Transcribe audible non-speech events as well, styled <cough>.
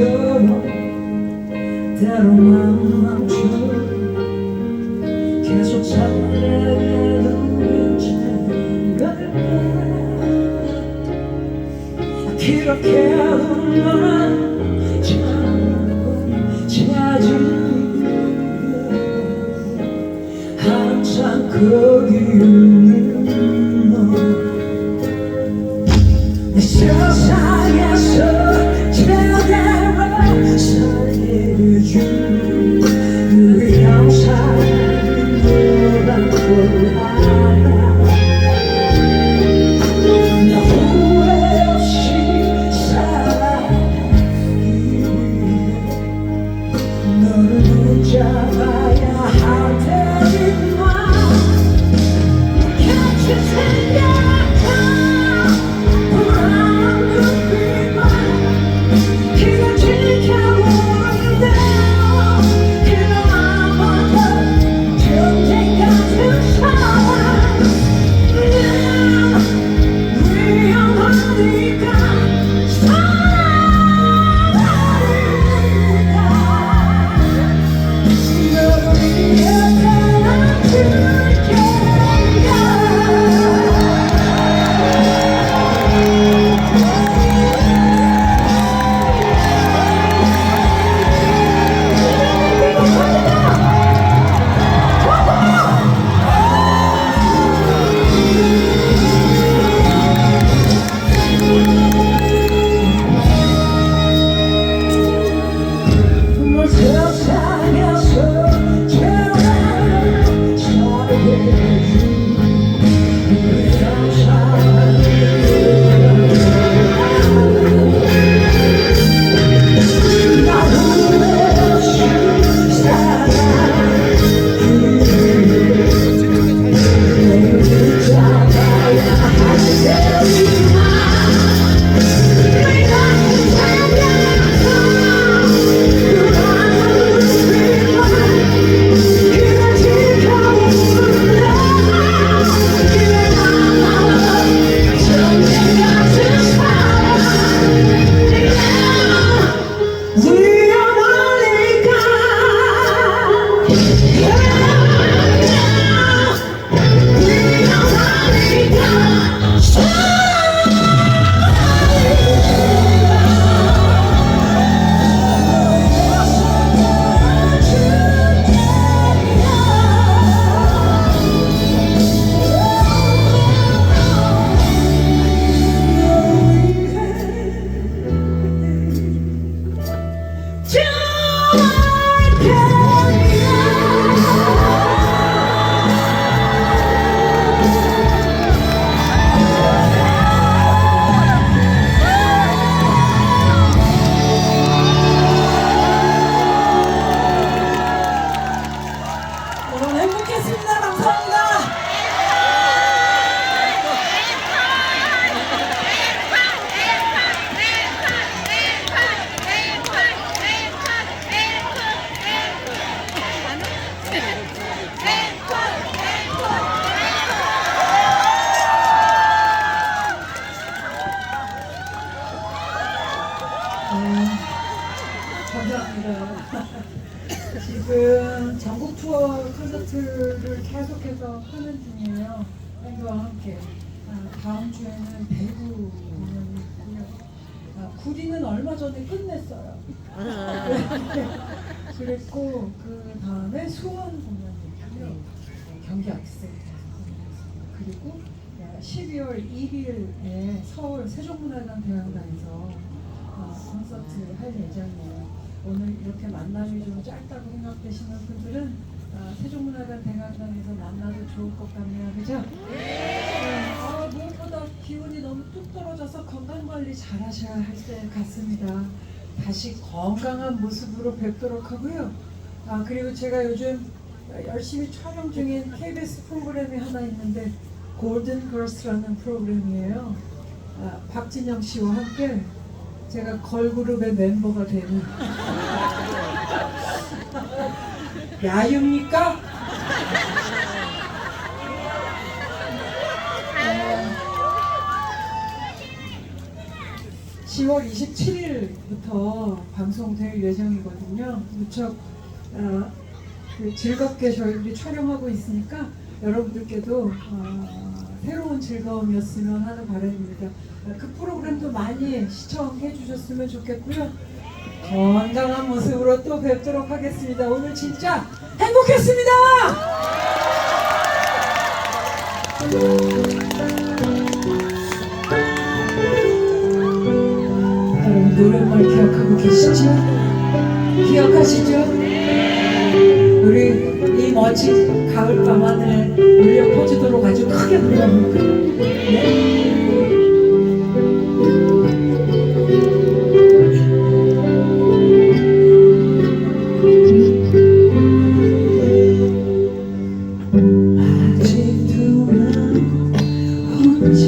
연애처럼 때로만 멈춰 계속 살아가도 괜찮을까 그렇게만 자꾸 찾으면 항상 거기 너 감사합니다. <laughs> 지금 전국 투어 콘서트를 계속해서 하는 중이에요. 밴드와 함께. 아, 다음 주에는 대구 공연이 있고요. 아, 구리는 얼마 전에 끝냈어요. <laughs> 그랬고 그 다음에 수원 공연이 있고요. 네, 경기 아트센터에서 공연했습니다. 그리고 네, 12월 1일에 서울 세종문화관 대학당에서 어, 콘서트 할 예정이에요. 오늘 이렇게 만남이 좀 짧다고 생각되시는 분들은 어, 세종문화관 대학당에서 만나도 좋을 것 같네요. 그죠? 네. 아, 무엇보다 기운이 너무 뚝 떨어져서 건강관리 잘 하셔야 할 때 같습니다. 다시 건강한 모습으로 뵙도록 하고요. 아, 그리고 제가 요즘 열심히 촬영 중인 KBS 프로그램이 하나 있는데 골든 걸스라는 프로그램이에요. 아, 박진영 씨와 함께 제가 걸그룹의 멤버가 되는 야유입니까? 어, 10월 27일부터 방송될 예정이거든요. 무척 어, 그 즐겁게 저희들이 촬영하고 있으니까 여러분들께도 어, 새로운 즐거움이었으면 하는 바람입니다. 어, 그 프로그램도 많이 시청해 주셨으면 좋겠고요. 건강한 모습으로 또 뵙도록 하겠습니다. 오늘 진짜 행복했습니다. 여러분 노랫말 기억하고 계시죠? 기억하시죠? 멋진 가을 밤 하늘에 울려 퍼지도록 아주 크게 불러볼 거예요. 네? 아직도 난 혼자